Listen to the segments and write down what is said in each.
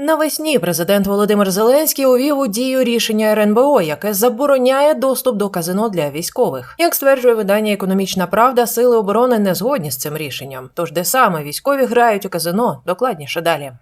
Навесні президент Володимир Зеленський увів у дію рішення РНБО, яке забороняє доступ до казино для військових. Як стверджує видання Економічна Правда, сили оборони не згодні з цим рішенням. Тож де саме військові грають у казино, докладніше далі.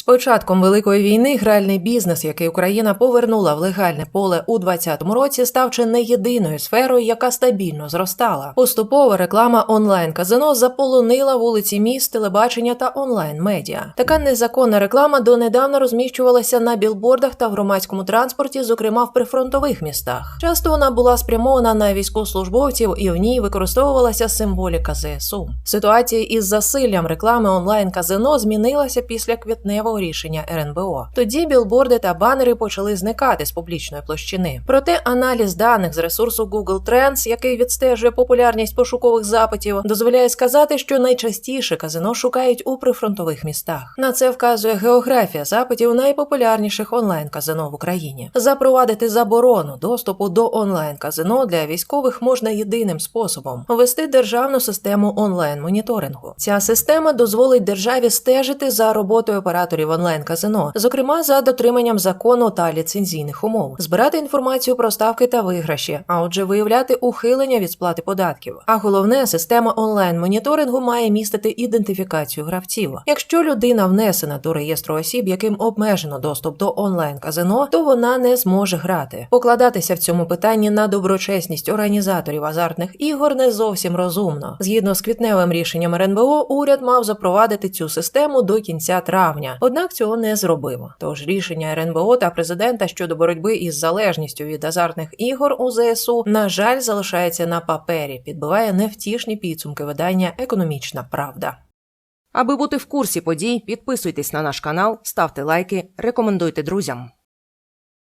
З початком великої війни гральний бізнес, який Україна повернула в легальне поле у 2020 році, став чи не єдиною сферою, яка стабільно зростала. Поступово реклама онлайн казино заполонила вулиці міст, телебачення та онлайн медіа. Така незаконна реклама донедавна розміщувалася на білбордах та в громадському транспорті, зокрема в прифронтових містах. Часто вона була спрямована на військовослужбовців і в ній використовувалася символіка ЗСУ. Ситуація із засиллям реклами онлайн казино змінилася після квітневого рішення РНБО. Тоді білборди та банери почали зникати з публічної площини. Проте аналіз даних з ресурсу Google Trends, який відстежує популярність пошукових запитів, дозволяє сказати, що найчастіше казино шукають у прифронтових містах. На це вказує географія запитів найпопулярніших онлайн казино в Україні. Запровадити заборону доступу до онлайн казино для військових можна єдиним способом ввести державну систему онлайн моніторингу. Ця система дозволить державі стежити за роботою операторів онлайн казино, зокрема за дотриманням закону та ліцензійних умов, збирати інформацію про ставки та виграші, а отже, виявляти ухилення від сплати податків. А головне, система онлайн моніторингу має містити ідентифікацію гравців. Якщо людина внесена до реєстру осіб, яким обмежено доступ до онлайн казино, то вона не зможе грати. Покладатися в цьому питанні на доброчесність організаторів азартних ігор не зовсім розумно. Згідно з квітневим рішенням РНБО, уряд мав запровадити цю систему до кінця травня, однак цього не зробив. Тож рішення РНБО та президента щодо боротьби із залежністю від азартних ігор у ЗСУ, на жаль, залишається на папері, підбиває невтішні підсумки видання Економічна Правда. Аби бути в курсі подій, підписуйтесь на наш канал, ставте лайки, рекомендуйте друзям.